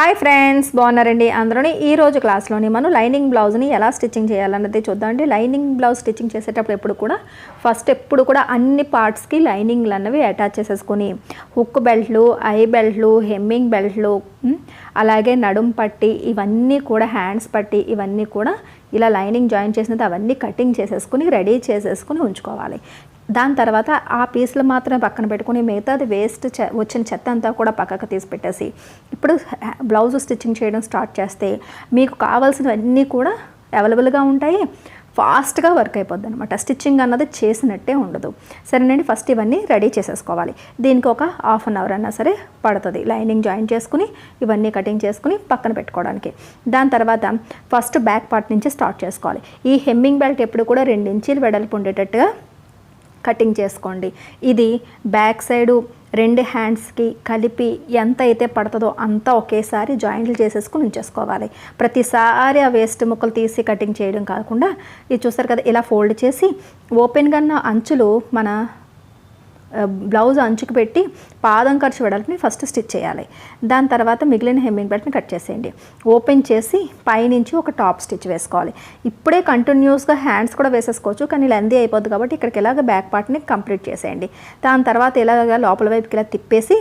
Hi friends బాగున్నారండి అందరూని. ఈ రోజు క్లాస్లోని మనం లైనింగ్ బ్లౌజ్ని ఎలా స్టిచ్చింగ్ చేయాలన్నది చూద్దామండి. లైనింగ్ బ్లౌజ్ స్టిచ్చింగ్ చేసేటప్పుడు ఎప్పుడు కూడా ఫస్ట్ ఎప్పుడు కూడా అన్ని పార్ట్స్కి లైనింగ్లు అన్నవి అటాచ్ చేసేసుకొని హుక్ బెల్ట్లు ఐ బెల్ట్లు హెమ్మింగ్ బెల్ట్లు అలాగే నడుం పట్టి ఇవన్నీ కూడా హ్యాండ్స్ పట్టి ఇవన్నీ కూడా ఇలా లైనింగ్ జాయిన్ చేసినది అవన్నీ కటింగ్ చేసేసుకుని రెడీ చేసేసుకుని ఉంచుకోవాలి. దాని తర్వాత ఆ పీసులు మాత్రమే పక్కన పెట్టుకుని మిగతాది వేస్ట్ చె వచ్చిన చెత్త అంతా కూడా పక్కకు తీసి పెట్టేసి ఇప్పుడు బ్లౌజ్ స్టిచ్చింగ్ చేయడం స్టార్ట్ చేస్తే మీకు కావాల్సినవన్నీ కూడా అవైలబుల్గా ఉంటాయి ఫాస్ట్గా వర్క్ అయిపోద్ది అనమాట స్టిచ్చింగ్ అన్నది చేసినట్టే ఉండదు. సరేనండి ఫస్ట్ ఇవన్నీ రెడీ చేసేసుకోవాలి. దీనికి ఒక హాఫ్ అన్ అవర్ అన్నా సరే పడుతుంది. లైనింగ్ జాయిన్ చేసుకుని ఇవన్నీ కటింగ్ చేసుకుని పక్కన పెట్టుకోవడానికి. దాని తర్వాత ఫస్ట్ బ్యాక్ పార్ట్ నుంచి స్టార్ట్ చేసుకోవాలి. ఈ హెమ్మింగ్ బెల్ట్ ఎప్పుడు కూడా రెండు ఇంచీలు వెడల్పు ఉండేటట్టుగా కటింగ్ చేసుకోండి. ఇది బ్యాక్ సైడు రెండు హ్యాండ్స్కి కలిపి ఎంత అయితే పడుతుందో అంతా ఒకేసారి జాయింట్లు చేసేసుకుని ఉంచేసుకోవాలి. ప్రతిసారి ఆ వేస్ట్ ముక్కలు తీసి కటింగ్ చేయడం కాకుండా ఇది చూస్తారు కదా ఇలా ఫోల్డ్ చేసి ఓపెన్గా ఉన్న అంచులు మన బ్లౌజ్ అంచుకు పెట్టి పాదం ఖర్చు వెడల్పుని ఫస్ట్ స్టిచ్ చేయాలి. దాని తర్వాత మిగిలిన హెమ్మింగ్ బెల్ట్ని కట్ చేసేయండి. ఓపెన్ చేసి పైనుంచి ఒక టాప్ స్టిచ్ వేసుకోవాలి. ఇప్పుడే కంటిన్యూస్గా హ్యాండ్స్ కూడా వేసేసుకోవచ్చు కానీ లెందీ అయిపోద్ది కాబట్టి ఇక్కడికి ఇలాగ బ్యాక్ పార్ట్ని కంప్లీట్ చేసేయండి. దాని తర్వాత ఇలాగ లోపల వైపుకి ఇలా తిప్పేసి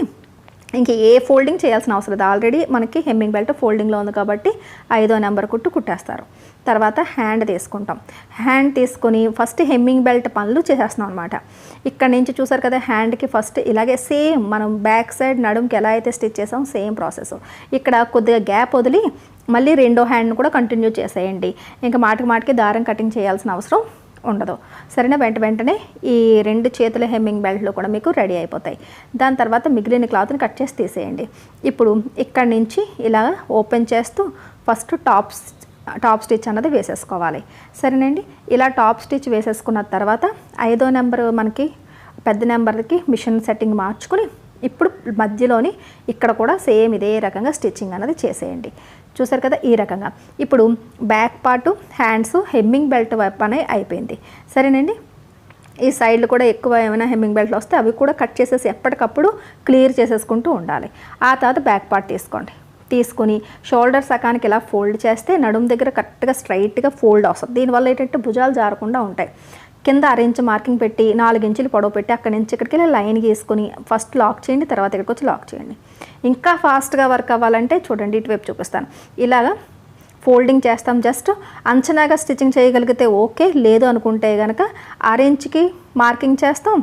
ఇంక ఏ ఫోల్డింగ్ చేయాల్సిన అవసరం లేదు. ఆల్రెడీ మనకి హెమ్మింగ్ బెల్ట్ ఫోల్డింగ్లో ఉంది కాబట్టి ఐదో నెంబర్ కుట్టు కుట్టేస్తారు. తర్వాత హ్యాండ్ తీసుకుంటాం. హ్యాండ్ తీసుకొని ఫస్ట్ హెమ్మింగ్ బెల్ట్ పనులు చేసేస్తున్నాం అనమాట ఇక్కడ నుంచి చూసారు కదా హ్యాండ్కి ఫస్ట్ ఇలాగే సేమ్ మనం బ్యాక్ సైడ్ నడుముకి ఎలా అయితే స్టిచ్ చేసాం సేమ్ ప్రాసెస్. ఇక్కడ కొద్దిగా గ్యాప్ వదిలి మళ్ళీ రెండో హ్యాండ్ని కూడా కంటిన్యూ చేసేయండి. ఇంకా మాటికి మాటికి దారం కటింగ్ చేయాల్సిన అవసరం ఉండదు. సరేనా? వెంట వెంటనే ఈ రెండు చేతుల హెమ్మింగ్ బెల్ట్లు కూడా మీకు రెడీ అయిపోతాయి. దాని తర్వాత మిగిలిన క్లాత్ని కట్ చేసి తీసేయండి. ఇప్పుడు ఇక్కడ నుంచి ఇలా ఓపెన్ చేస్తూ ఫస్ట్ టాప్ టాప్ స్టిచ్ అన్నది వేసేసుకోవాలి. సరేనండి? ఇలా టాప్ స్టిచ్ వేసేసుకున్న తర్వాత ఐదో నెంబర్ మనకి పెద్ద నెంబర్కి మిషన్ సెట్టింగ్ మార్చుకుని ఇప్పుడు మధ్యలోని ఇక్కడ కూడా సేమ్ ఇదే రకంగా స్టిచ్చింగ్ అనేది చేసేయండి. చూసారు కదా ఈ రకంగా. ఇప్పుడు back part hands hemming belt వైపు అనేది అయిపోయింది. సరేనండి? ఈ సైడ్లు కూడా ఎక్కువ ఏమైనా హెమ్మింగ్ బెల్ట్లు వస్తే అవి కూడా కట్ చేసేసి ఎప్పటికప్పుడు క్లియర్ చేసేసుకుంటూ ఉండాలి. ఆ తర్వాత బ్యాక్ పార్ట్ తీసుకోండి. తీసుకుని షోల్డర్ సకానికి ఇలా ఫోల్డ్ చేస్తే నడుము దగ్గర కరెక్ట్గా స్ట్రైట్గా ఫోల్డ్ వస్తుంది. దీనివల్ల ఏంటంటే భుజాలు జారకుండా ఉంటాయి. కింద అరేంజ్ మార్కింగ్ పెట్టి నాలుగు ఇంచులు పొడవు పెట్టి అక్కడి నుంచి ఇక్కడికి ఇలా లైన్ గీసుకుని ఫస్ట్ లాక్ చేయండి తర్వాత ఇక్కడికి వచ్చి లాక్ చేయండి. ఇంకా ఫాస్ట్గా వర్క్ అవ్వాలంటే చూడండి ఇటువైపు చూపిస్తాను. ఇలాగా ఫోల్డింగ్ చేస్తాం. జస్ట్ అంచనాగా స్టిచ్చింగ్ చేయగలిగితే ఓకే లేదు అనుకుంటే కనుక ఆరెంజ్కి మార్కింగ్ చేస్తాం.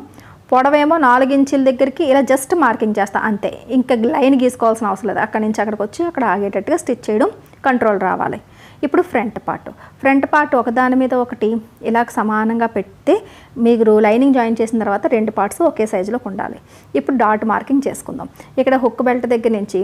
పొడవేమో నాలుగు ఇంచుల దగ్గరికి ఇలా జస్ట్ మార్కింగ్ చేస్తాను అంతే. ఇంకా లైన్ గీసుకోవాల్సిన అవసరం లేదు. అక్కడి నుంచి అక్కడికి వచ్చి అక్కడ ఆగేటట్టుగా స్టిచ్ చేయడం కంట్రోల్ రావాలి. ఇప్పుడు ఫ్రంట్ పార్ట్. ఫ్రంట్ పార్ట్ ఒకదాని మీద ఒకటి ఇలా సమానంగా పెడితే మీరు లైనింగ్ జాయిన్ చేసిన తర్వాత రెండు పార్ట్స్ ఒకే సైజులోకి ఉండాలి. ఇప్పుడు డాట్ మార్కింగ్ చేసుకుందాం. ఇక్కడ హుక్ బెల్ట్ దగ్గర నుంచి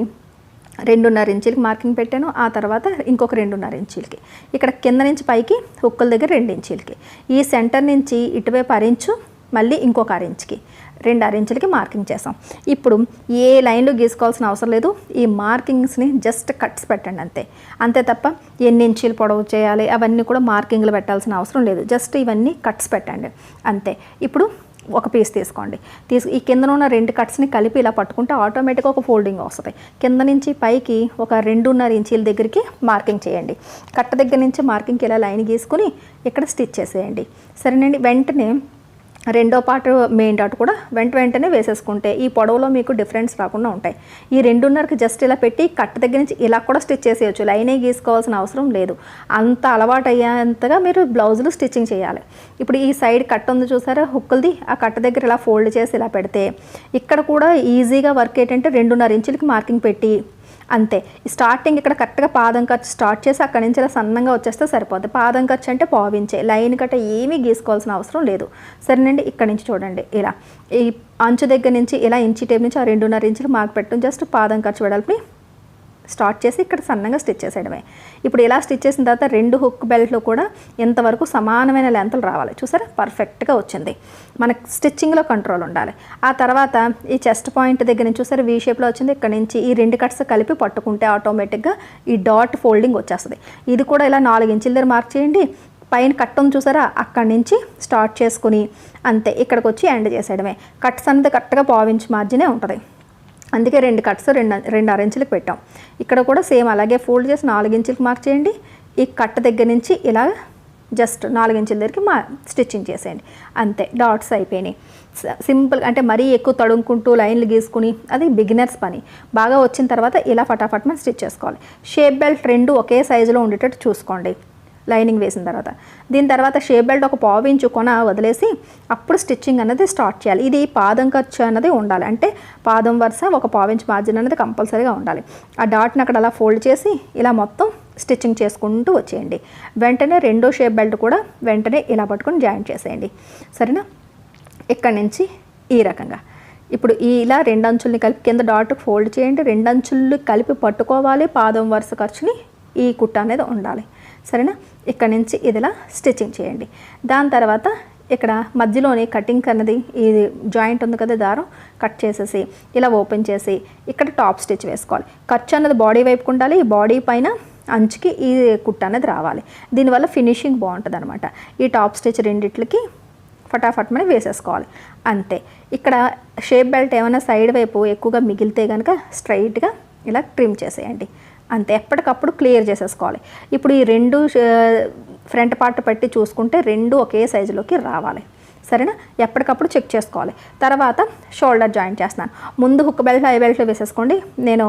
రెండున్నర ఇంచులకి మార్కింగ్ పెట్టాను. ఆ తర్వాత ఇంకొక రెండున్నర ఇంచులకి. ఇక్కడ కింద నుంచి పైకి హుక్కుల దగ్గర రెండు ఇంచులకి. ఈ సెంటర్ నుంచి ఇటువైపు అరించు మళ్ళీ ఇంకొక అరెంజ్కి రెండు అరెంజ్లకి మార్కింగ్ చేసాం ఇప్పుడు ఏ లైన్లు గీసుకోవాల్సిన అవసరం లేదు ఈ మార్కింగ్స్ని జస్ట్ కట్స్ పెట్టండి అంతే. అంతే తప్ప ఎన్ని ఇంచీలు పొడవు చేయాలి అవన్నీ కూడా మార్కింగ్లు పెట్టాల్సిన అవసరం లేదు. జస్ట్ ఇవన్నీ కట్స్ పెట్టండి అంతే. ఇప్పుడు ఒక పీస్ తీసుకోండి. తీసు ఈ కింద ఉన్న రెండు కట్స్ని కలిపి ఇలా పట్టుకుంటే ఆటోమేటిక్గా ఒక ఫోల్డింగ్ వస్తుంది. కింద నుంచి పైకి ఒక రెండున్నర ఇంచీల దగ్గరికి మార్కింగ్ చేయండి. కట్ట దగ్గర నుంచి మార్కింగ్కి ఇలా లైన్ గీసుకుని ఇక్కడ స్టిచ్ చేసేయండి. సరేనండి వెంటనే రెండో పార్ట్ మెయిన్ డాట్ కూడా వెంట వెంటనే వేసేసుకుంటే ఈ పొడవులో మీకు డిఫరెన్స్ రాకుండా ఉంటాయి. ఈ రెండున్నరకి జస్ట్ ఇలా పెట్టి కట్ట దగ్గర నుంచి ఇలా కూడా స్టిచ్ చేసేయచ్చు. లైనే గీసుకోవాల్సిన అవసరం లేదు. అంత అలవాటు అయ్యేంతగా మీరు బ్లౌజులు స్టిచ్చింగ్ చేయాలి. ఇప్పుడు ఈ సైడ్ కట్ ఉంది చూసారా? హుక్కులది. ఆ కట్ట దగ్గర ఇలా ఫోల్డ్ చేసి ఇలా పెడితే ఇక్కడ కూడా ఈజీగా వర్క్ ఏంటంటే రెండున్నర ఇంచులకి మార్కింగ్ పెట్టి అంతే. స్టార్టింగ్ ఇక్కడ కరెక్ట్గా పాదం ఖర్చు స్టార్ట్ చేసి అక్కడి నుంచి ఇలా సన్నంగా వచ్చేస్తే సరిపోద్ది. పాదం ఖర్చు అంటే పావించే. లైన్ కట్ట ఏమీ గీసుకోవాల్సిన అవసరం లేదు. సరేనండి ఇక్కడ నుంచి చూడండి. ఇలా. ఈ అంచు దగ్గర నుంచి ఇలా ఇంచి టేప్ నుంచి ఆ రెండున్నర ఇంచులు మాకు పెట్టడం. జస్ట్ పాదం ఖర్చు వెడల్పి స్టార్ట్ చేసి ఇక్కడ సన్నగా స్టిచ్ చేసేయడమే. ఇప్పుడు ఇలా స్టిచ్ చేసిన తర్వాత రెండు హుక్ బెల్ట్లో కూడా ఎంతవరకు సమానమైన లెంతలు రావాలి? చూసారా? పర్ఫెక్ట్గా వచ్చింది. మనకు స్టిచ్చింగ్లో కంట్రోల్ ఉండాలి. ఆ తర్వాత ఈ చెస్ట్ పాయింట్ దగ్గర నుంచి చూసారా? వీ షేప్లో వచ్చింది. ఇక్కడ నుంచి ఈ రెండు కట్స్ కలిపి పట్టుకుంటే ఆటోమేటిక్గా ఈ డాట్ ఫోల్డింగ్ వచ్చేస్తుంది. ఇది కూడా ఇలా నాలుగు ఇంచుల దగ్గర మార్క్ చేయండి. పైన కట్ ఉంది చూసారా? అక్కడి నుంచి స్టార్ట్ చేసుకుని అంతే. ఇక్కడికి వచ్చి ఎండ్ చేసేయడమే. కట్స్ అనేది కరెక్ట్గా పావించి మార్జినే ఉంటుంది. అందుకే రెండు కట్స్ రెండు రెండు అరెంచులకు పెట్టాం. ఇక్కడ కూడా సేమ్ అలాగే ఫోల్డ్ చేసి నాలుగించులకు మార్క్ చేయండి. ఈ కట్ట దగ్గర నుంచి ఇలా జస్ట్ నాలుగించుల దగ్గరికి మా స్టిచ్చింగ్ చేసేయండి. అంతే డాట్స్ అయిపోయినాయి. సింపుల్ అంటే మరీ ఎక్కువ తడుముకుంటూ లైన్లు గీసుకుని అది బిగినర్స్ పని. బాగా వచ్చిన తర్వాత ఇలా ఫటాఫట్ మనం స్టిచ్ చేసుకోవాలి. షేప్ బెల్ట్ రెండు ఒకే సైజులో ఉండేటట్టు చూసుకోండి. లైనింగ్ వేసిన తర్వాత. దీని తర్వాత షేప్ బెల్ట్ ఒక పావు ఇంచు కొన వదిలేసి అప్పుడు స్టిచ్చింగ్ అనేది స్టార్ట్ చేయాలి. ఇది పాదం ఖర్చు అన్నది ఉండాలి. అంటే పాదం వరుస ఒక పావు ఇంచు మార్జిన్ అనేది కంపల్సరీగా ఉండాలి. ఆ డాట్ని అక్కడ అలా ఫోల్డ్ చేసి ఇలా మొత్తం స్టిచ్చింగ్ చేసుకుంటూ వచ్చేయండి. వెంటనే రెండో షేప్ బెల్ట్ కూడా వెంటనే ఇలా పట్టుకొని జాయిన్ చేసేయండి. సరేనా? ఇక్కడ నుంచి ఈ రకంగా. ఇప్పుడు ఈ ఇలా రెండు అంచుల్ని కలిపి కింద డాట్ ఫోల్డ్ చేయండి. రెండు అంచులు కలిపి పట్టుకోవాలి. పాదం వరుస ఖర్చుని ఈ కుట్ట అనేది ఉండాలి. సరేనా? ఇక్కడ నుంచి ఇదిలా స్టిచ్చింగ్ చేయండి. దాని తర్వాత ఇక్కడ మధ్యలోనే కటింగ్ అన్నది ఈ జాయింట్ ఉంది కదా దారం కట్ చేసేసి ఇలా ఓపెన్ చేసి ఇక్కడ టాప్ స్టిచ్ వేసుకోవాలి. ఖర్చు అన్నది బాడీ వైపుకు ఉండాలి ఈ బాడీ పైన అంచుకి ఈ కుట్ట అనేది రావాలి. దీనివల్ల ఫినిషింగ్ బాగుంటుంది అనమాట ఈ టాప్ స్టిచ్ రెండిట్లకి ఫటాఫట్ మనం వేసేసుకోవాలి. అంతే. ఇక్కడ షేప్ బెల్ట్ ఏమైనా సైడ్ వైపు ఎక్కువగా మిగిలితే కనుక స్ట్రైట్గా ఇలా ట్రిమ్ చేసేయండి. అంతే ఎప్పటికప్పుడు క్లియర్ చేసేసుకోవాలి. ఇప్పుడు ఈ రెండు ఫ్రంట్ పార్ట్ పెట్టి చూసుకుంటే రెండు ఒకే సైజులోకి రావాలి. సరేనా? ఎప్పటికప్పుడు చెక్ చేసుకోవాలి. తర్వాత షోల్డర్ జాయింట్ చేస్తున్నాను. ముందు హుక్ బెల్ట్ ఐ బెల్ట్ వేసేసుకోండి. నేను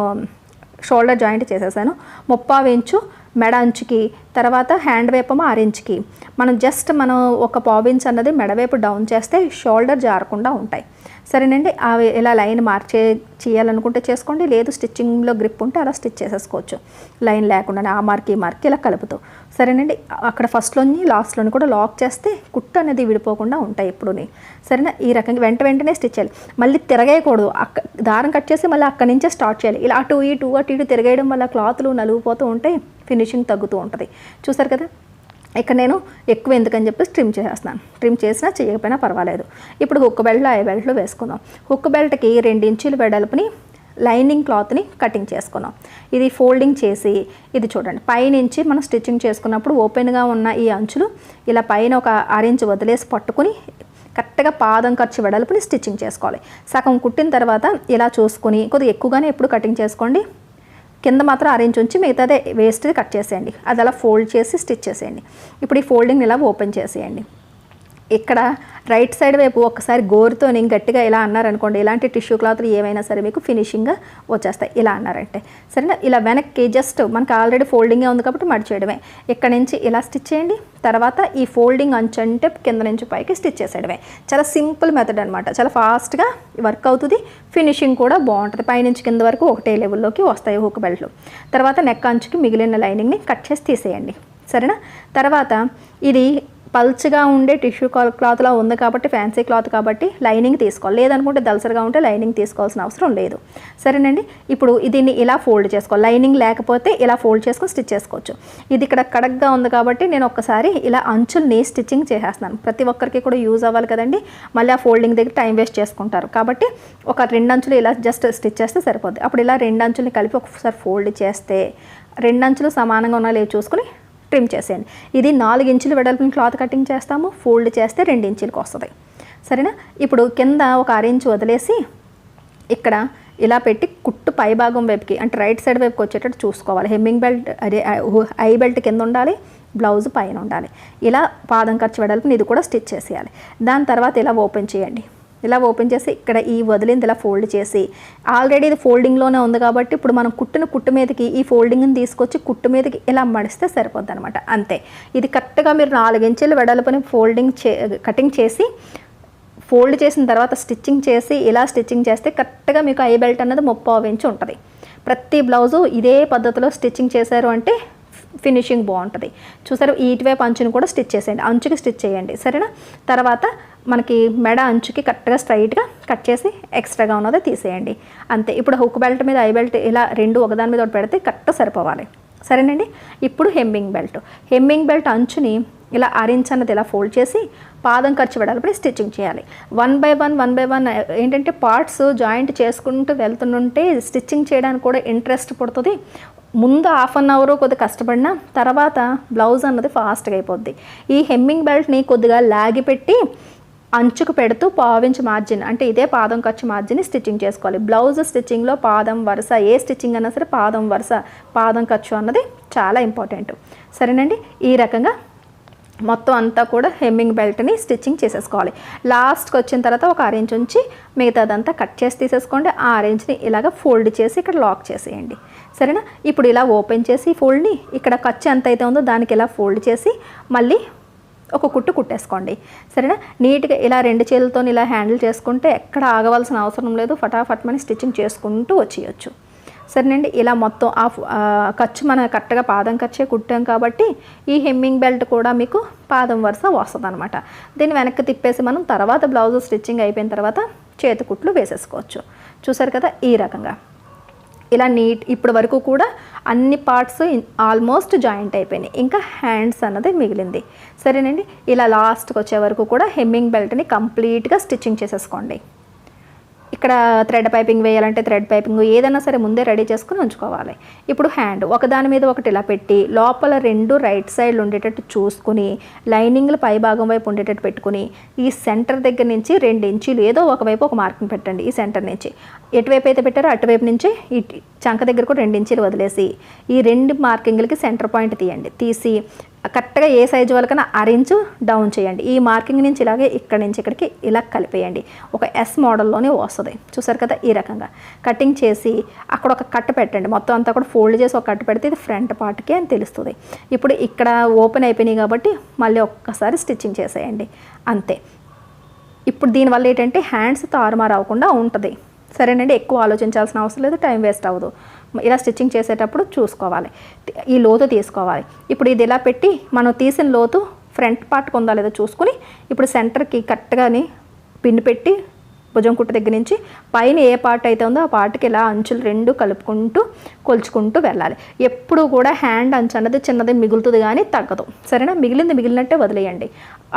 షోల్డర్ జాయింట్ చేసేసాను. ముప్పావు ఇంచు మెడ అంచుకి తర్వాత హ్యాండ్ వేపము ఆరెంజ్కి మనం జస్ట్ మనం ఒక పాబిన్స్ అన్నది మెడవైపు డౌన్ చేస్తే షోల్డర్ జారకుండా ఉంటాయి. సరేనండి అవి ఇలా లైన్ మార్చే చేయాలనుకుంటే చేసుకోండి. లేదు స్టిచ్చింగ్లో గ్రిప్ ఉంటే అలా స్టిచ్ చేసేసుకోవచ్చు. లైన్ లేకుండా ఆ మార్క్ ఈ మార్క్ ఇలా కలుపుతూ. సరేనండి అక్కడ ఫస్ట్లోని లాస్ట్లోని కూడా లాక్ చేస్తే కుట్టు అనేది విడిపోకుండా ఉంటాయి ఎప్పుడుని. సరేనా ఈ రకంగా వెంట వెంటనే స్టిచ్ చేయాలి. మళ్ళీ తిరగేయకూడదు. అక్క దారం కట్ చేసి మళ్ళీ అక్కడి నుంచే స్టార్ట్ చేయాలి. ఇలా అటు ఇటు అటు ఇటు తిరగేయడం వల్ల క్లాత్లు నలిగిపోతూ ఉంటాయి. ఫినిషింగ్ తగ్గుతూ ఉంటుంది. చూసారు కదా? ఇక్కడ నేను ఎక్కువ ఎందుకని చెప్పి ట్రిమ్ చేసేస్తున్నాను. ట్రిమ్ చేసినా చేయకపోయినా పర్వాలేదు. ఇప్పుడు హుక్ బెల్ట్లో ఐ బెల్ట్లో వేసుకుందాం. హుక్ బెల్ట్కి రెండు ఇంచులు వెడల్పుని లైనింగ్ క్లాత్ని కటింగ్ చేసుకున్నాం ఇది ఫోల్డింగ్ చేసి ఇది చూడండి. పైనుంచి మనం స్టిచ్చింగ్ చేసుకున్నప్పుడు ఓపెన్గా ఉన్న ఈ అంచులు ఇలా పైన ఒక ఆరెంజ్ వదిలేసి పట్టుకుని కరెక్ట్గా పాదం ఖర్చు వెడల్పుని స్టిచ్చింగ్ చేసుకోవాలి. సగం కుట్టిన తర్వాత ఇలా చూసుకుని కొద్దిగా ఎక్కువగానే ఎప్పుడు కటింగ్ చేసుకోండి. కింద మాత్రం అరేంజ్ ఉంచి మిగతాదే వేస్ట్ కట్ చేసేయండి. అది అలా ఫోల్డ్ చేసి స్టిచ్ చేసేయండి. ఇప్పుడు ఈ ఫోల్డింగ్ ఇలా ఓపెన్ చేసేయండి. ఇక్కడ రైట్ సైడ్ వైపు ఒకసారి గోరుతో నేను గట్టిగా ఇలా అన్నారనుకోండి ఇలాంటి టిష్యూ క్లాత్లు ఏమైనా సరే మీకు ఫినిషింగ్గా వచ్చేస్తాయి. ఇలా అన్నారంటే. సరేనా? ఇలా వెనక్కి జస్ట్ మనకు ఆల్రెడీ ఫోల్డింగే ఉంది కాబట్టి మడిచేయడమే ఇక్కడ నుంచి ఇలా స్టిచ్ చేయండి. తర్వాత ఈ ఫోల్డింగ్ అంచు అంటే కింద నుంచి పైకి స్టిచ్ చేసేయడమే. చాలా సింపుల్ మెథడ్ అనమాట చాలా ఫాస్ట్గా వర్క్ అవుతుంది. ఫినిషింగ్ కూడా బాగుంటుంది. పైనుంచి కింద వరకు ఒకటే లెవెల్లోకి వస్తాయి హుక్ బెల్ట్లు. తర్వాత నెక్ అంచుకి మిగిలిన లైనింగ్ని కట్ చేసి తీసేయండి. సరేనా? తర్వాత ఇది పల్చగా ఉండే టిష్యూ క్లాత్లా ఉంది కాబట్టి ఫ్యాన్సీ క్లాత్ కాబట్టి లైనింగ్ తీసుకోవాలి. లేదనుకుంటే దలసరిగా ఉంటే లైనింగ్ తీసుకోవాల్సిన అవసరం లేదు. సరేనండి? ఇప్పుడు దీన్ని ఇలా ఫోల్డ్ చేసుకోవాలి. లైనింగ్ లేకపోతే ఇలా ఫోల్డ్ చేసుకొని స్టిచ్ చేసుకోవచ్చు. ఇది ఇక్కడ కడగ్గా ఉంది కాబట్టి నేను ఒక్కసారి ఇలా అంచుల్ని స్టిచ్చింగ్ చేసేస్తున్నాను. ప్రతి ఒక్కరికి కూడా యూజ్ అవ్వాలి కదండి. మళ్ళీ ఆ ఫోల్డింగ్ దగ్గర టైం వేస్ట్ చేసుకుంటారు. కాబట్టి ఒక రెండు అంచులు ఇలా జస్ట్ స్టిచ్ చేస్తే సరిపోద్ది. అప్పుడు ఇలా రెండు అంచుల్ని కలిపి ఒకసారి ఫోల్డ్ చేస్తే రెండు అంచులు సమానంగా ఉన్నా లేవు చూసుకుని ట్రిమ్ చేసేయండి. ఇది నాలుగు ఇంచులు వెడల్పుని క్లాత్ కటింగ్ చేస్తాము. ఫోల్డ్ చేస్తే రెండు ఇంచులకు వస్తుంది. సరేనా? ఇప్పుడు కింద ఒక అరేంజ్ వదిలేసి ఇక్కడ ఇలా పెట్టి కుట్టు పై భాగం వైపుకి అంటే రైట్ సైడ్ వైపుకి వచ్చేటట్టు చూసుకోవాలి. హెమ్మింగ్ బెల్ట్ అదే ఐ బెల్ట్ కింద ఉండాలి బ్లౌజ్ పైన ఉండాలి. ఇలా పాదం ఖర్చు వెడల్పుని ఇది కూడా స్టిచ్ చేసేయాలి. దాని తర్వాత ఇలా ఓపెన్ చేయండి. ఇలా ఓపెన్ చేసి ఇక్కడ ఈ వదిలింది ఇలా ఫోల్డ్ చేసి. ఆల్రెడీ ఇది ఫోల్డింగ్లోనే ఉంది కాబట్టి ఇప్పుడు మనం కుట్టిన కుట్టు మీదకి ఈ ఫోల్డింగ్ని తీసుకొచ్చి కుట్టు మీదకి ఇలా మడిస్తే సరిపోద్ది అనమాట అంతే. ఇది కరెక్ట్గా మీరు నాలుగు ఇంచులు వెడల్పుని ఫోల్డింగ్ చే కటింగ్ చేసి ఫోల్డ్ చేసిన తర్వాత స్టిచ్చింగ్ చేసి ఇలా స్టిచ్చింగ్ చేస్తే కరెక్ట్గా మీకు ఐ బెల్ట్ అన్నది ముప్పావు ఇంచు ఉంటుంది. ప్రతి బ్లౌజు ఇదే పద్ధతిలో స్టిచ్చింగ్ చేశారు అంటే ఫినిషింగ్ బాగుంటుంది చూసారు ఇటువైపు అంచుని కూడా స్టిచ్ చేసేయండి. అంచుకి స్టిచ్ చేయండి. సరేనా? తర్వాత మనకి మెడ అంచుకి కరెక్ట్గా స్ట్రైట్గా కట్ చేసి ఎక్స్ట్రాగా ఉన్నది తీసేయండి. అంతే. ఇప్పుడు హుక్ బెల్ట్ మీద ఐ బెల్ట్ ఇలా రెండు ఒకదాని మీద ఒకటి పెడితే కరెక్ట్ సరిపోవాలి. సరేనండి? ఇప్పుడు హెమ్మింగ్ బెల్ట్. హెమ్మింగ్ బెల్ట్ అంచుని ఇలా అరేంజ్ అన్నది ఇలా ఫోల్డ్ చేసి పాదం ఖర్చు పెడాలి స్టిచ్చింగ్ చేయాలి. One by one one by one ఏంటంటే పార్ట్స్ జాయింట్ చేసుకుంటూ వెళ్తుంటే స్టిచ్చింగ్ చేయడానికి కూడా ఇంట్రెస్ట్ పుడుతుంది. ముందు హాఫ్ అన్ అవర్ కొద్దిగా కష్టపడినా తర్వాత బ్లౌజ్ అన్నది ఫాస్ట్గా అయిపోద్ది. ఈ హెమ్మింగ్ బెల్ట్ని కొద్దిగా లాగి పెట్టి అంచుకు పెడుతూ పావించి మార్జిన్ అంటే ఇదే పాదం ఖర్చు మార్జిన్ స్టిచ్చింగ్ చేసుకోవాలి. బ్లౌజ్ స్టిచ్చింగ్లో పాదం వరుస ఏ స్టిచ్చింగ్ అన్నా సరే పాదం వరుస పాదం ఖర్చు అన్నది చాలా ఇంపార్టెంట్ సరేనండి? ఈ రకంగా మొత్తం అంతా కూడా హెమ్మింగ్ బెల్ట్ని స్టిచ్చింగ్ చేసేసుకోవాలి. లాస్ట్కి వచ్చిన తర్వాత ఒక అరేంజ్ ఉంచి మిగతాదంతా కట్ చేసి తీసేసుకోండి. ఆ అరేంజ్ని ఇలాగ ఫోల్డ్ చేసి ఇక్కడ లాక్ చేసేయండి. సరేనా? ఇప్పుడు ఇలా ఓపెన్ చేసి ఫోల్డ్ని ఇక్కడ ఖర్చు ఎంత అయితే ఉందో దానికి ఇలా ఫోల్డ్ చేసి మళ్ళీ ఒక కుట్టు కుట్టేసుకోండి. సరేనా? నీట్గా ఇలా రెండు చేతులతో ఇలా హ్యాండిల్ చేసుకుంటే ఎక్కడ ఆగవలసిన అవసరం లేదు. ఫటాఫట్ మనం స్టిచ్చింగ్ చేసుకుంటూ వచ్చేయచ్చు. సరేనండి? ఇలా మొత్తం ఆ ఆ ఖర్చు మన కరెక్ట్గా పాదం ఖర్చే కుట్టాం కాబట్టి ఈ హెమ్మింగ్ బెల్ట్ కూడా మీకు పాదం వరుస వస్తుంది అనమాట దీన్ని వెనక్కి తిప్పేసి మనం తర్వాత బ్లౌజ్ స్టిచ్చింగ్ అయిపోయిన తర్వాత చేతి కుట్లు వేసేసుకోవచ్చు. చూసారు కదా? ఈ రకంగా. ఇలా నీట్ ఇప్పటి వరకు కూడా అన్ని పార్ట్స్ ఆల్మోస్ట్ జాయింట్ అయిపోయినాయి. ఇంకా హ్యాండ్స్ అన్నది మిగిలింది. సరేనండి? ఇలా లాస్ట్కి వచ్చే వరకు కూడా హెమ్మింగ్ బెల్ట్ని కంప్లీట్గా స్టిచ్చింగ్ చేసేసుకోండి. ఇక్కడ థ్రెడ్ పైపింగ్ వేయాలంటే థ్రెడ్ పైపింగ్ ఏదైనా సరే ముందే రెడీ చేసుకుని ఉంచుకోవాలి. ఇప్పుడు హ్యాండ్ ఒకదాని మీద ఒకటి ఇలా పెట్టి లోపల రెండు రైట్ సైడ్లు ఉండేటట్టు చూసుకుని లైనింగ్లు పై భాగం వైపు ఉండేటట్టు పెట్టుకుని ఈ సెంటర్ దగ్గర నుంచి రెండు ఇంచీలు ఏదో ఒకవైపు ఒక మార్కింగ్ పెట్టండి ఈ సెంటర్ నుంచి. ఎటువైపు అయితే పెట్టారో అటువైపు నుంచి ఈ చంక దగ్గర కూడా రెండు ఇంచీలు వదిలేసి ఈ రెండు మార్కింగ్లకి సెంటర్ పాయింట్ తీయండి. తీసి కరెక్ట్గా ఏ సైజు వాళ్ళకైనా అరేంజ్ డౌన్ చేయండి. ఈ మార్కింగ్ నుంచి ఇలాగే ఇక్కడ నుంచి ఇక్కడికి ఇలా కలిపేయండి. ఒక ఎస్ మోడల్లోనే వస్తుంది. చూసారు కదా ఈ రకంగా. కటింగ్ చేసి అక్కడ ఒక కట్ పెట్టండి. మొత్తం అంతా కూడా ఫోల్డ్ చేసి ఒక కట్ పెడితే ఇది ఫ్రంట్ పార్ట్కి అని తెలుస్తుంది. ఇప్పుడు ఇక్కడ ఓపెన్ అయిపోయినాయి కాబట్టి మళ్ళీ ఒక్కసారి స్టిచ్చింగ్ చేసేయండి. అంతే. ఇప్పుడు దీనివల్ల ఏంటంటే హ్యాండ్స్ తారుమారు అవ్వకుండా ఉంటుంది. సరేనండి ఎక్కువ ఆలోచించాల్సిన అవసరం లేదు. టైం వేస్ట్ అవ్వదు. ఇలా స్టిచ్చింగ్ చేసేటప్పుడు చూసుకోవాలి. ఈ లోతు తీసుకోవాలి. ఇప్పుడు ఇది ఇలా పెట్టి మనం తీసిన లోతు ఫ్రంట్ పార్ట్ ఉందా లేదో చూసుకుని ఇప్పుడు సెంటర్కి కరెక్ట్గాని పిన్ పెట్టి భుజం కుట్టు దగ్గర నుంచి పైన ఏ పార్ట్ అయితే ఉందో ఆ పార్ట్కి ఇలా అంచులు రెండు కలుపుకుంటూ కొలుచుకుంటూ వెళ్ళాలి. ఎప్పుడు కూడా హ్యాండ్ అంచు అన్నది చిన్నది మిగులుతుంది కానీ తగ్గదు. సరేనా? మిగిలింది మిగిలినట్టే వదిలేయండి.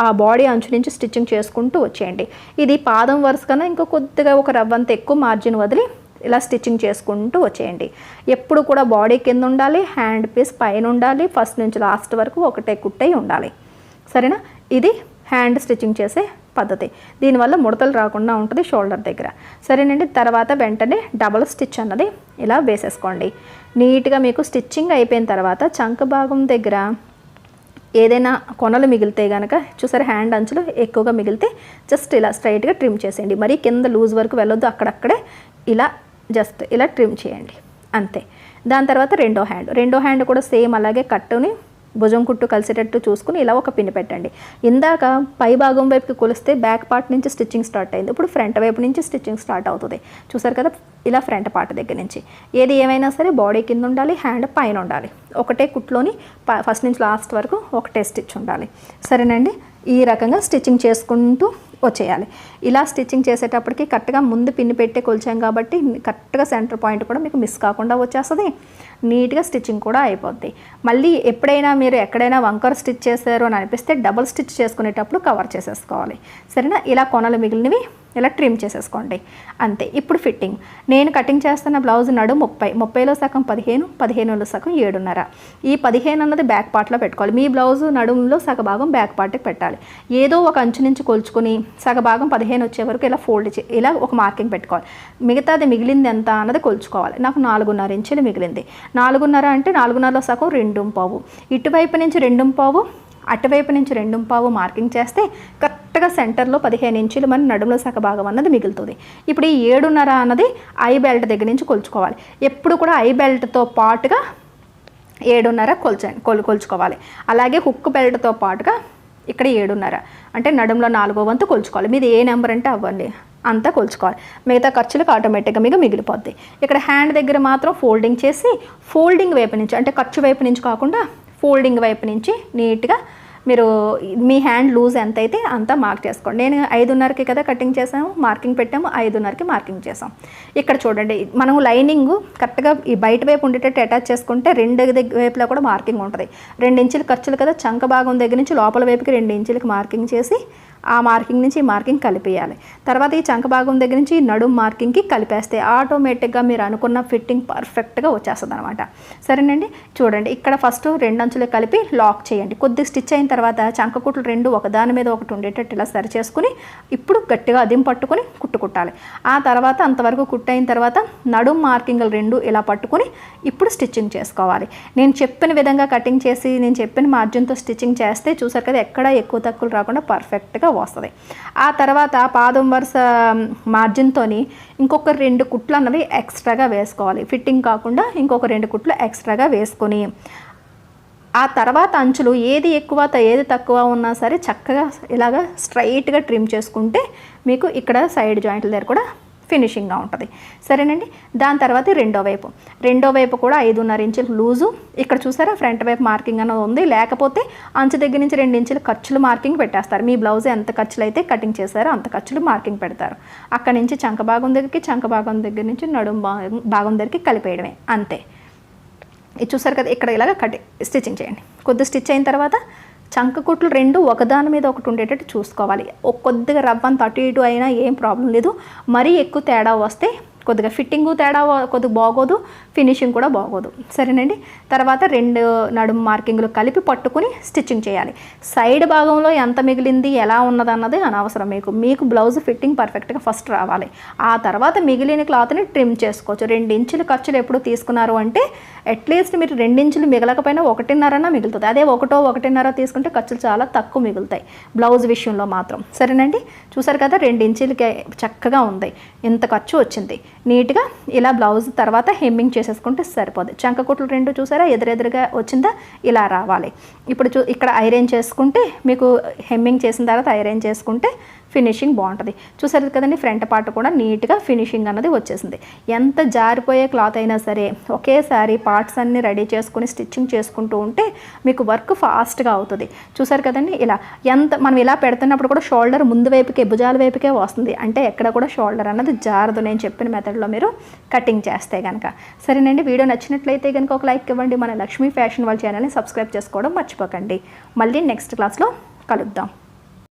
ఆ బాడీ అంచు నుంచి స్టిచ్చింగ్ చేసుకుంటూ వచ్చేయండి. ఇది పాదం వరుస కన్నా ఇంకా కొద్దిగా ఒక రవ్వంత ఎక్కువ మార్జిన్ వదిలి ఇలా స్టిచ్చింగ్ చేసుకుంటూ వచ్చేయండి. ఎప్పుడు కూడా బాడీ కింద ఉండాలి హ్యాండ్ పీస్ పైన ఉండాలి ఫస్ట్ నుంచి లాస్ట్ వరకు ఒకటే కుట్టై ఉండాలి. సరేనా? ఇది హ్యాండ్ స్టిచ్చింగ్ చేసే పద్ధతి. దీనివల్ల ముడతలు రాకుండా ఉంటుంది షోల్డర్ దగ్గర. సరేనండి? తర్వాత వెంటనే డబల్ స్టిచ్ అన్నది ఇలా వేసేసుకోండి. నీట్గా మీకు స్టిచ్చింగ్ అయిపోయిన తర్వాత చంక భాగం దగ్గర ఏదైనా కొనలు మిగిలితే కనుక చూసారు హ్యాండ్ అంచులు ఎక్కువగా మిగిలితే జస్ట్ ఇలా స్ట్రైట్గా ట్రిమ్ చేసేయండి. మరి కింద లూజ్ వరకు వెళ్ళొద్దు అక్కడక్కడే ఇలా జస్ట్ ఇలా ట్రిమ్ చేయండి. అంతే. దాని తర్వాత రెండో హ్యాండ్. రెండో హ్యాండ్ కూడా సేమ్ అలాగే కట్టుని భుజం కుట్టు కలిసేటట్టు చూసుకుని ఇలా ఒక పిన్ పెట్టండి. ఇందాక పై భాగం వైపుకి కొలిస్తే బ్యాక్ పార్ట్ నుంచి స్టిచ్చింగ్ స్టార్ట్ అయింది. ఇప్పుడు ఫ్రంట్ వైపు నుంచి స్టిచ్చింగ్ స్టార్ట్ అవుతుంది. చూసారు కదా? ఇలా ఫ్రంట్ పార్ట్ దగ్గర నుంచి. ఏది ఏమైనా సరే బాడీ కింద ఉండాలి హ్యాండ్ పైన ఉండాలి. ఒకటే కుట్లోని ఫస్ట్ నుంచి లాస్ట్ వరకు ఒకటే స్టిచ్ ఉండాలి. సరేనండి? ఈ రకంగా స్టిచ్చింగ్ చేసుకుంటూ వచ్చేయాలి. ఇలా స్టిచ్చింగ్ చేసేటప్పటికి కరెక్ట్గా ముందు పిన్ పెట్టే కొలిచాం కాబట్టి కరెక్ట్గా సెంటర్ పాయింట్ కూడా మీకు మిస్ కాకుండా వచ్చేస్తుంది. నీట్గా స్టిచ్చింగ్ కూడా అయిపోద్ది. మళ్ళీ ఎప్పుడైనా మీరు ఎక్కడైనా వంకర్ స్టిచ్ చేశారు అని అనిపిస్తే డబుల్ స్టిచ్ చేసుకునేటప్పుడు కవర్ చేసేసుకోవాలి. సరేనా? ఇలా కొనలు మిగిలినవి ఇలా ట్రిమ్ చేసేసుకోండి. అంతే ఇప్పుడు ఫిట్టింగ్ నేను కటింగ్ చేస్తున్న బ్లౌజ్ నడు ముప్పై ముప్పైలో సగం పదిహేను పదిహేనులో సగం ఏడున్నర. ఈ పదిహేను అన్నది బ్యాక్ పార్ట్లో పెట్టుకోవాలి. మీ బ్లౌజ్ నడుములో సగభాగం బ్యాక్ పార్ట్కి పెట్టాలి. ఏదో ఒక అంచు నుంచి కొలుచుకొని సగభాగం పదిహేను వచ్చే వరకు ఇలా ఫోల్డ్ చే ఇలా ఒక మార్కింగ్ పెట్టుకోవాలి. మిగతాది మిగిలింది ఎంత అన్నది కొలుచుకోవాలి. నాకు నాలుగున్నర ఇంచులు మిగిలింది. నాలుగున్నర అంటే నాలుగున్నరలో సగం రెండు పావు ఇటువైపు నుంచి రెండు పావు అటువైపు నుంచి రెండు పావు మార్కింగ్ చేస్తే కరెక్ట్గా సెంటర్లో పదిహేను ఇంచులు మన నడుములో సగ భాగం అన్నది మిగులుతుంది. ఇప్పుడు ఈ ఏడున్నర అన్నది ఐ బెల్ట్ దగ్గర నుంచి కొలుచుకోవాలి. ఎప్పుడు కూడా ఐ బెల్ట్తో పాటుగా ఏడున్నర కొల్చండి కొలు కొలుచుకోవాలి. అలాగే హుక్ బెల్ట్తో పాటుగా ఇక్కడ ఏడున్నర. అంటే నడుములో నాలుగో వంతు కొలుచుకోవాలి. మీది ఏ నెంబర్ అంటే అవ్వండి. అంతా కొలుచుకోవాలి. మిగతా ఖర్చులకు ఆటోమేటిక్గా మీకు మిగిలిపోద్ది. ఇక్కడ హ్యాండ్ దగ్గర మాత్రం ఫోల్డింగ్ చేసి ఫోల్డింగ్ వైపు నుంచి అంటే ఖర్చు వైపు నుంచి కాకుండా ఫోల్డింగ్ వైపు నుంచి నీట్గా మీరు మీ హ్యాండ్ లూజ్ ఎంత అయితే అంతా మార్క్ చేసుకోండి. నేను ఐదున్నరకి కదా కటింగ్ చేసాము మార్కింగ్ పెట్టాము ఐదున్నరకి మార్కింగ్ చేసాం ఇక్కడ చూడండి మనం లైనింగ్ కరెక్ట్గా ఈ బయట వైపు ఉండేటట్టు అటాచ్ చేసుకుంటే రెండు దగ్గర వైపులో కూడా మార్కింగ్ ఉంటుంది. రెండు ఇంచులు ఖర్చులు కదా చంక భాగం దగ్గర నుంచి లోపల వైపుకి రెండు ఇంచులకి మార్కింగ్ చేసి ఆ మార్కింగ్ నుంచి ఈ మార్కింగ్ కలిపేయాలి. తర్వాత ఈ చంక భాగం దగ్గర నుంచి నడుం మార్కింగ్కి కలిపేస్తే ఆటోమేటిక్గా మీరు అనుకున్న ఫిట్టింగ్ పర్ఫెక్ట్గా వచ్చేస్తుంది అనమాట సరేనండి? చూడండి ఇక్కడ ఫస్ట్ రెండు అంచులు కలిపి లాక్ చేయండి. కొద్ది స్టిచ్ అయిన తర్వాత చంకకుట్లు రెండు ఒకదాని మీద ఒకటి ఉండేటట్టు ఇలా సరి చేసుకుని ఇప్పుడు గట్టిగా అదిం పట్టుకొని కుట్టు కుట్టాలి. ఆ తర్వాత అంతవరకు కుట్టయిన తర్వాత నడుం మార్కింగ్లు రెండు ఇలా పట్టుకొని ఇప్పుడు స్టిచ్చింగ్ చేసుకోవాలి. నేను చెప్పిన విధంగా కటింగ్ చేసి నేను చెప్పిన మార్జిన్తో స్టిచ్చింగ్ చేస్తే చూసారు కదా ఎక్కడ ఎక్కువ తక్కువలు రాకుండా పర్ఫెక్ట్గా వస్తుంది. ఆ తర్వాత పాదం వరుస మార్జిన్తో ఇంకొక రెండు కుట్లు అన్నవి ఎక్స్ట్రాగా వేసుకోవాలి. ఫిట్టింగ్ కాకుండా ఇంకొక రెండు కుట్లు ఎక్స్ట్రాగా వేసుకొని ఆ తర్వాత అంచులు ఏది ఎక్కువ ఏది తక్కువ ఉన్నా సరే చక్కగా ఇలాగ స్ట్రైట్గా ట్రిమ్ చేసుకుంటే మీకు ఇక్కడ సైడ్ జాయింట్ల దగ్గర కూడా ఫినిషింగ్గా ఉంటుంది. సరేనండి? దాని తర్వాత రెండో వైపు. రెండో వైపు కూడా ఐదున్నర ఇంచులు లూజు. ఇక్కడ చూసారా? ఫ్రంట్ వైపు మార్కింగ్ అనేది ఉంది. లేకపోతే అంచు దగ్గర నుంచి రెండు ఇంచులు ఖర్చులు మార్కింగ్ పెట్టేస్తారు. మీ బ్లౌజ్ ఎంత ఖర్చులు అయితే కటింగ్ చేశారో అంత ఖర్చులు మార్కింగ్ పెడతారు. అక్కడ నుంచి చంక భాగం దగ్గరికి చంక భాగం దగ్గర నుంచి నడుం భాగం భాగం దగ్గరికి కలిపేయడమే. అంతే. ఇది చూసారు కదా? ఇక్కడ ఇలాగ కట్ స్టిచ్చింగ్ చేయండి. కొద్ది స్టిచ్ అయిన తర్వాత చంక కుట్లు రెండు ఒకదాని మీద ఒకటి ఉండేటట్టు చూసుకోవాలి. ఒక కొద్దిగా రవ్వంత అటు ఇటు అయినా ఏం ప్రాబ్లం లేదు. మరీ ఎక్కువ తేడా వస్తే కొద్దిగా ఫిట్టింగు తేడా కొద్దిగా బాగోదు ఫినిషింగ్ కూడా బాగోదు. సరేనండి? తర్వాత రెండు నడుము మార్కింగ్లు కలిపి పట్టుకుని స్టిచ్చింగ్ చేయాలి. సైడ్ భాగంలో ఎంత మిగిలింది ఎలా ఉన్నదన్నది అనవసరం మీకు. మీకు బ్లౌజ్ ఫిట్టింగ్ పర్ఫెక్ట్గా ఫస్ట్ రావాలి. ఆ తర్వాత మిగిలిన క్లాత్ని ట్రిమ్ చేసుకోవచ్చు. రెండు ఇంచులు ఖర్చులు ఎప్పుడు తీసుకున్నారు అంటే అట్లీస్ట్ మీరు రెండించులు మిగలకపోయినా ఒకటిన్నరన్నా మిగులుతుంది. అదే ఒకటో ఒకటిన్నర తీసుకుంటే ఖర్చులు చాలా తక్కువ మిగులుతాయి. బ్లౌజ్ విషయంలో మాత్రం. సరేనండి? చూసారు కదా రెండు ఇంచులకి చక్కగా ఉంది. ఇంత ఖర్చు వచ్చింది. నీట్గా ఇలా బ్లౌజ్ తర్వాత హెమ్మింగ్ చేసేసుకుంటే సరిపోదు. చంకకుట్లు రెండు చూసారా? ఎదురెదురుగా వచ్చిందా? ఇలా రావాలి. ఇప్పుడు చూ ఇక్కడ ఐరన్ చేసుకుంటే మీకు హెమ్మింగ్ చేసిన తర్వాత ఐరన్ చేసుకుంటే ఫినిషింగ్ బాగుంటుంది. చూసారు కదండి ఫ్రంట్ పార్ట్ కూడా నీట్గా ఫినిషింగ్ అన్నది వచ్చేసింది. ఎంత జారిపోయే క్లాత్ అయినా సరే ఒకేసారి పార్ట్స్ అన్ని రెడీ చేసుకుని స్టిచ్చింగ్ చేసుకుంటూ ఉంటే మీకు వర్క్ ఫాస్ట్గా అవుతుంది. చూసారు కదండి ఇలా ఎంత మనం ఇలా పెడుతున్నప్పుడు కూడా షోల్డర్ ముందు వైపుకే భుజాల వైపుకే వస్తుంది. అంటే ఎక్కడ కూడా షోల్డర్ అన్నది జారదు. నేను చెప్పిన మెథడ్లో మీరు కటింగ్ చేస్తే కనుక సరేనండి వీడియో నచ్చినట్లయితే కనుక ఒక లైక్ ఇవ్వండి. మన లక్ష్మీ ఫ్యాషన్ వాళ్ళ ఛానల్ని సబ్స్క్రైబ్ చేసుకోవడం మర్చిపోకండి. మళ్ళీ నెక్స్ట్ క్లాస్లో కలుద్దాం.